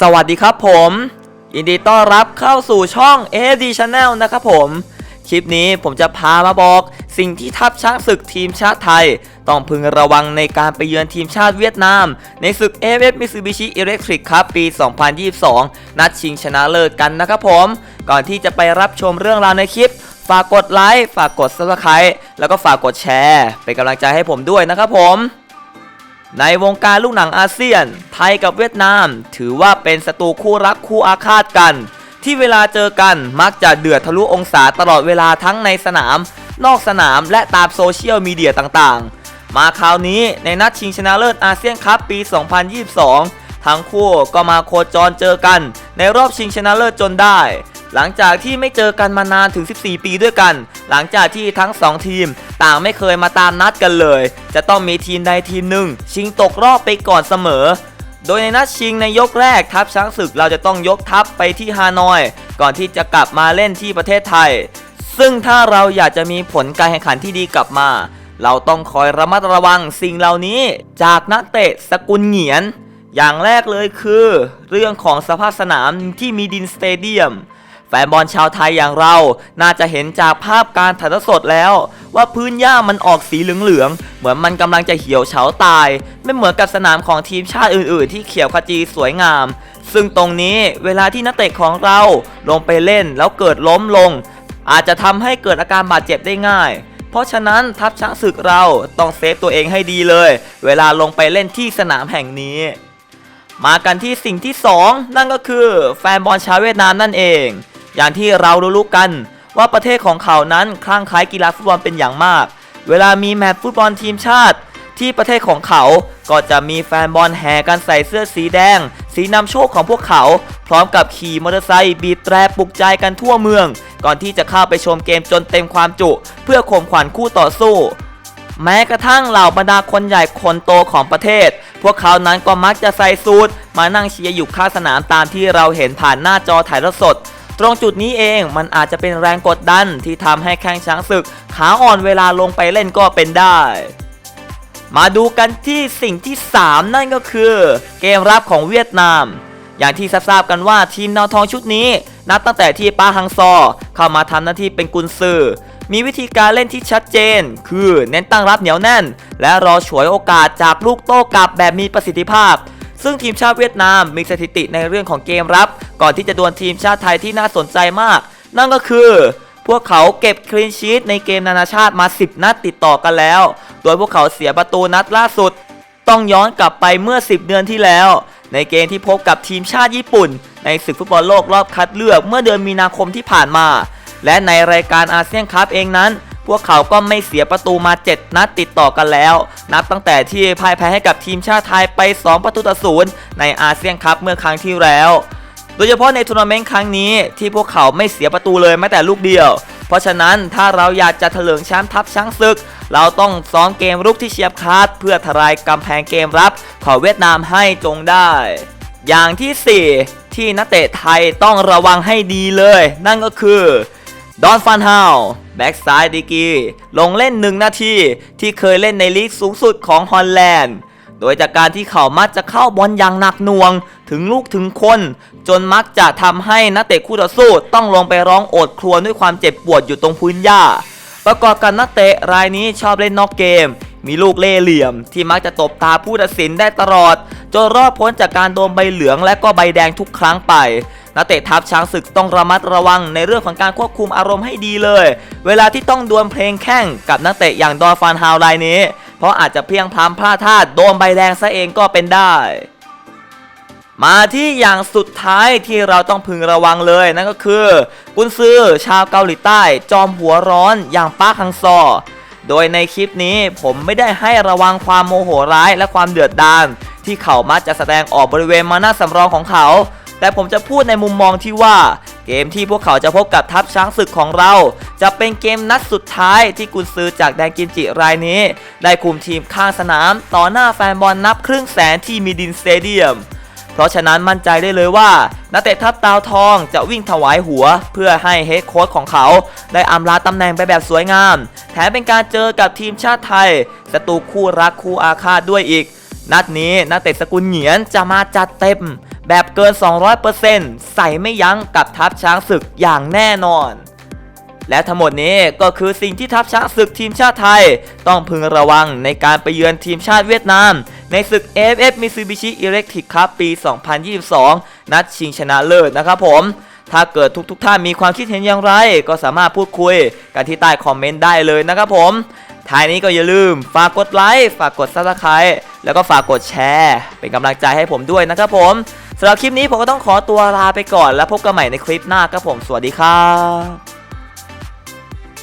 สวัสดีครับผมยินดีต้อนรับเข้าสู่ช่อง AD Channel นะครับผม คลิปนี้ผมจะพามาบอกสิ่งที่ทัพช้างศึกทีมชาติไทย ต้องพึงระวังในการไปเยือนทีมชาติเวียดนาม ในศึก AFF Mitsubishi Electric ครับปี 2022 นัดชิงชนะเลิศกันนะครับผม ก่อนที่จะไปรับชมเรื่องราวในคลิป ฝากกดไลค์ฝากกด Subscribe แล้วก็ฝากกดแชร์ เป็นกำลังใจให้ผมด้วยนะครับผม ในวงการลูกหนังอาเซียน ไทยกับเวียดนาม ถือว่าเป็นศัตรูคู่รักคู่อาฆาตกัน ที่เวลาเจอกันมักจะเดือดทะลุองศาตลอดเวลาทั้งในสนาม นอกสนามและตามโซเชียลมีเดียต่างๆ มาคราวนี้ในนัดชิงชนะเลิศอาเซียนคัพปี 2022 ทั้งคู่ก็มาโคจรเจอกัน ในรอบชิงชนะเลิศจนได้ หลังจากที่ไม่เจอกันมานานถึง 14 ปีด้วยกัน หลังจากที่ทั้ง 2 ทีมต่างไม่เคยมาตามนัดกันเลย จะต้องมีทีมใดทีมหนึ่ง ชิงตกรอบไปก่อนเสมอ โดยในนัดชิงในยกแรกทัพช้างศึกเราจะต้องยกทัพไปที่ฮานอย ก่อนที่จะกลับมาเล่นที่ประเทศไทย ซึ่งถ้าเราอยากจะมีผลการแข่งขันที่ดีกลับมา เราต้องคอยระมัดระวังสิ่งเหล่านี้ จากนักเตะสกุลเหงียน อย่างแรกเลยคือ เรื่องของสภาพสนามที่มีดินสเตเดียม แฟนบอลชาวไทยอย่างเรา น่าจะเห็นจากภาพการถ่ายทอดสดแล้ว ว่าพื้นหญ้ามันออกสีเหลืองๆ เหมือนมันกำลังจะเหี่ยวเฉาตาย ไม่เหมือนกับสนามของทีมชาติอื่นๆ ที่เขียวขจีสวยงาม ซึ่งตรงนี้เวลาที่นักเตะของเราลงไปเล่นแล้วเกิดล้มลง อาจจะทำให้เกิดอาการบาดเจ็บได้ง่าย เพราะฉะนั้นทัพช้างศึกเราต้องเซฟตัวเองให้ดีเลย เวลาลงไปเล่นที่สนามแห่งนี้ มากันที่สิ่งที่ 2 นั่นก็คือแฟนบอลชาวเวียดนามนั่นเอง อย่างที่เรารู้ๆกัน ว่าประเทศของเขานั้นคลั่งคล้ายกีฬาฟุตบอลเป็นอย่างมาก เวลามีแมตช์ฟุตบอลทีมชาติ ที่ประเทศของเขาก็จะมีแฟนบอลแห่กันใส่เสื้อสีแดง สีนำโชคของพวกเขา พร้อมกับขี่มอเตอร์ไซค์บีบแตรปลุกใจกันทั่วเมือง ก่อนที่จะเข้าไปชมเกมจนเต็มความจุ เพื่อข่มขวัญคู่ต่อสู้แม้กระทั่งเหล่าบรรดาคนใหญ่คนโตของประเทศ พวกเขานั้นก็มักจะใส่สูทมานั่งเชียร์อยู่ข้างสนามตามที่เราเห็นผ่านหน้าจอถ่ายทอดสด ตรงจุดนี้เองมันอาจจะเป็นแรงกดดันที่ทำให้แข้งช้างศึก ขาอ่อนเวลาลงไปเล่นก็เป็นได้ มาดูกันที่สิ่งที่ 3 นั่นก็คือ เกมรับของเวียดนาม อย่างที่ทราบกันว่าทีมนาวทองชุดนี้ นับตั้งแต่ที่ป้าฮังซอ เข้ามาทำหน้าที่เป็นกุนซือมีวิธีการเล่นที่ชัดเจน คือเน้นตั้งรับเหนียวแน่น และรอฉวยโอกาสจากลูกโต้กลับแบบมีประสิทธิภาพ ซึ่งทีมชาติเวียดนามมีสถิติในเรื่องของเกมรับ ก่อนที่จะดวลทีมชาติไทยที่น่าสนใจมาก นั่นก็คือ พวกเขาเก็บคลีนชีตในเกมนานาชาติมา 10 นัดติดต่อกันแล้ว โดยพวกเขาเสียประตูนัดล่าสุด ต้องย้อนกลับไปเมื่อ 10 เดือนที่แล้ว ในเกมที่พบกับทีมชาติญี่ปุ่น ในศึกฟุตบอลโลกรอบคัดเลือกเมื่อเดือนมีนาคมที่ผ่านมา และในรายการอาเซียนคัพเองนั้น วกเขาก็ไม่เสียประตูมา 7 นัดติดต่อกันแล้ว นับตั้งแต่ที่พ่ายแพ้ให้กับทีมชาติไทยไป 2 ประตูต่อศูนย์ในอาเซียนคัพเมื่อครั้งที่แล้วโดยเฉพาะในทัวร์นาเมนต์ครั้งนี้ที่พวกเขาไม่เสียประตูเลยแม้แต่ลูกเดียว เพราะฉะนั้นถ้าเราอยากจะเถลิงแชมป์ทัพช้างศึก เราต้องซ้อมเกมรุกที่เฉียบขาดเพื่อทลายกำแพงเกมรับของเวียดนามให้จงได้ อย่างที่ 4 ที่นักเตะไทยต้องระวังให้ดีเลย นั่นก็คือ ดอนฟันฮาวแบ็กซ้ายดีกีลงเล่น1นาทีที่เคยเล่นในลีกสูงสุดของฮอลแลนด์ โดยจากการที่เขามักจะเข้าบอลอย่างหนักหน่วง ถึงลูกถึงคน จนมักจะทำให้นักเตะคู่ต่อสู้ต้องลงไปร้องโอดครวญด้วยความเจ็บปวดอยู่ตรงพื้นหญ้า ประกอบกับนักเตะรายนี้ชอบเล่นนอกเกม มีลูกเล่เหลี่ยม ที่มักจะตบตาผู้ตัดสินได้ตลอด จนรอดพ้นจากการโดนใบเหลืองและก็ใบแดงทุกครั้งไป นักเตะทัพช้างศึกต้องระมัดระวังในเรื่องของการควบคุมอารมณ์ให้ดีเลย เวลาที่ต้องดวลเพลงแข่งกับนักเตะอย่างดอฟานฮาวรายนี้ เพราะอาจจะเพียงพล้ำพลาดท่าโดนใบแดงซะเองก็เป็นได้มาที่อย่างสุดท้ายที่เราต้องพึงระวังเลยนั่นก็คือ กุนซือชาวเกาหลีใต้ จอมหัวร้อนอย่างป้าคังซอ โดยในคลิปนี้ผมไม่ได้ให้ระวังความโมโหร้ายและความเดือดดาลที่เขามักจะแสดงออกบริเวณมาหน้าสำรองของเขา แต่ผมจะพูดในมุมมองที่ว่า เกมที่พวกเขาจะพบกับทัพช้างศึกของเรา จะเป็นเกมนัดสุดท้ายที่กุนซือจากแดนกิมจิรายนี้ ได้คุมทีมข้างสนาม ต่อหน้าแฟนบอลนับครึ่งแสนที่มีดินสเตเดียม เพราะฉะนั้นมั่นใจได้เลยว่า นักเตะทัพดาวทองจะวิ่งถวายหัว เพื่อให้เฮดโค้ชของเขา ได้อำลาตำแหน่งไปแบบสวยงาม แถมเป็นการเจอกับทีมชาติไทยศัตรูคู่รักคู่อาฆาตด้วยอีกนัดนี้นักเตะสกุลเหงียนจะมาจัดเต็ม แบบเกิน 200%ใส่ไม่ยั้งกับทัพช้างศึกอย่างแน่นอน และทั้งหมดนี้ก็คือสิ่งที่ทัพช้างศึกทีมชาติไทย ต้องพึงระวังในการไปเยือนทีมชาติเวียดนาม ในศึก AFF Mitsubishi Electric Cup ปี 2022 นัดชิงชนะเลิศนะครับผมถ้าเกิดทุกๆท่านมีความคิดเห็นอย่างไร ก็สามารถพูดคุยกันที่ใต้คอมเมนต์ได้เลยนะครับผม ท้ายนี้ก็อย่าลืม ฝากกดไลค์ ฝากกด subscribe แล้วก็ฝากกดแชร์ เป็นกำลังใจให้ผมด้วยนะครับผม สำหรับคลิปนี้ผมก็ต้องขอตัวลาไปก่อนแล้วพบกันใหม่ในคลิปหน้าครับผมสวัสดีครับ